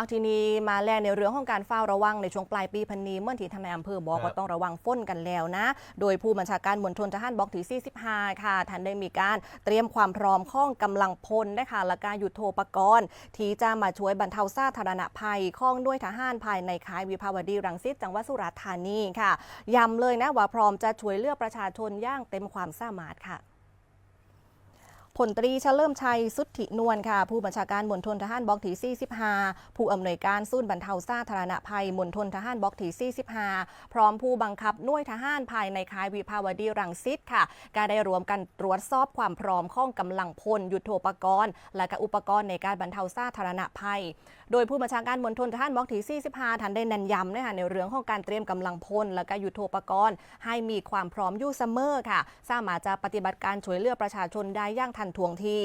เอาทีนี้มาแลในเรื่องของการเฝ้าระวังในช่วงปลายปีพันนี้เมื่อที่ทางในอำเภอบอกครับว่าต้องระวังฝนกันแล้วนะ โดยผู้บัญชาการมณฑลทหารบกที่ 45 ค่ะท่านได้มีการเตรียมความพร้อมข้องกำลังพลนะคะและการยุทโธปกรณ์ ที่จะมาช่วยบรรเทาสาธารณภัยข้องด้วยทหารภายในค่ายวิภาวดีรังสิตจังหวัดสุราษฎร์ธานีค่ะย้ำเลยนะว่าพร้อมจะช่วยเหลือกประชาชนอย่างเต็มความสามารถค่ะ พลตรีเฉลิมชัยสุทธินวลค่ะ ผู้บัญชาการมณฑลทหารบกที่ 45 ผู้อำนวยการศูนย์บรรเทาสาธารณภัยมณฑลทหารบกที่ 45 พร้อมผู้บังคับหน่วยทหารภายในค่ายวิภาวดีรังสิตค่ะก็ได้รวมกันตรวจสอบความพร้อมของกำลังพลยุทโธปกรณ์ และก็อุปกรณ์ในการบรรเทาสาธารณภัย โดยผู้บัญชาการมณฑลทหารบกที่ 45 ท่านได้เนันย้ำนะคะในเรื่องของการเตรียมกำลังพล และก็ยุทโธปกรณ์ ให้มีความพร้อมอยู่เสมอค่ะ สามารถจะปฏิบัติการช่วยเหลือประชาชนได้อย่างทันท่วงที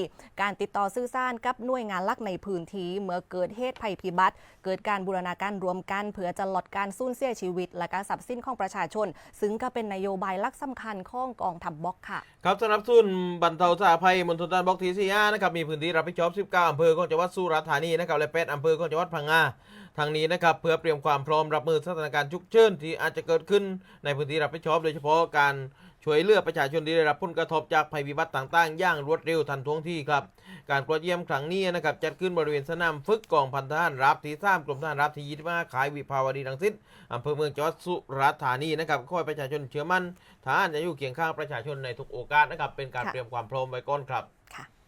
การติดต่อสื่อสารกับหน่วยงานหลักในพื้นที่เมื่อเกิดเหตุภัยพิบัติ เกิดการบูรณาการรวมกัน เพื่อจะลดการสูญเสียชีวิต และการทรัพย์สินของประชาชน ซึ่งก็เป็นนโยบายหลักสำคัญของกองทัพบบกค่ะ ครับสำหรับศูนย์บรรเทาสาธารณภัยมณฑลทหารบกที่สี่ห้านะครับมีพื้นที่รับผิดชอบ 19อำเภอของจังหวัดสุราษฎร์ธานีนะครับและ8อำเภอของจังหวัดพังงาทางนี้นะครับเพื่อเตรียมความพร้อมรับมือสถานการณ์ฉุกเฉินที่อาจจะเกิดขึ้นในพื้นที่รับผิดชอบโดยเฉพาะการ ช่วยเหลือประชาชนที่ได้รับผลกระทบจากภัยพิบัติต่างๆ อย่างรวดเร็วทันท่วงทีครับ การตรวจเยี่ยมครั้งนี้นะครับจัดขึ้นบริเวณสนามฝึกกองพันทหารรับที่สามกรมทหารรับที่25ขายวิภาวดีรังสิตอำเภอเมืองจังหวัดสุราษฎร์ธานีนะครับขอให้ประชาชนเชื่อมั่นทหารจะอยู่เคียงข้างประชาชนในทุกโอกาสนะครับเป็นการเตรียมความพร้อมไว้ก่อนครับ